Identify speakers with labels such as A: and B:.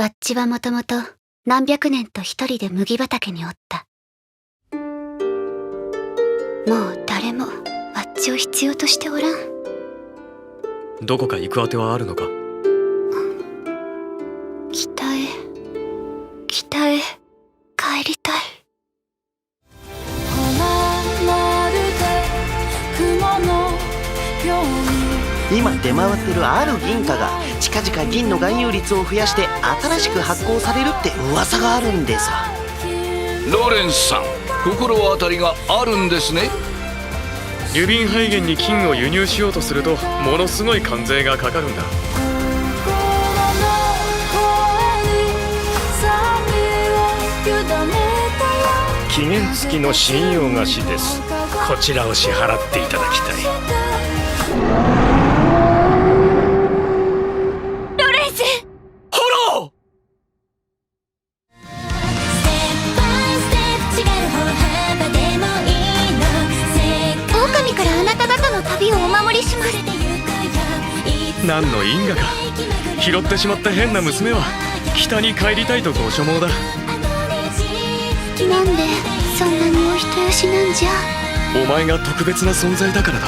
A: わっちはもともと何百年と一人で麦畑におった。もう誰もわっちを必要としておらん。
B: どこか行くあてはあるのか？
A: 北へ、北へ
C: 今出回ってるある銀貨が近々銀の含有率を増やして新しく発行されるって噂があるんでさ
D: ローレンスさん心当たりがあるんですね。
B: 郵便配源に金を輸入しようとするとものすごい関税がかかるんだ。
E: 期限付きの信用貸しです。こちらを支払っていただきたい
B: 何の因果か。拾ってしまった変な娘は北に帰りたいとご所望だ。
A: なんでそんなにお人よしなんじゃ。
B: お前が特別な存在だからだ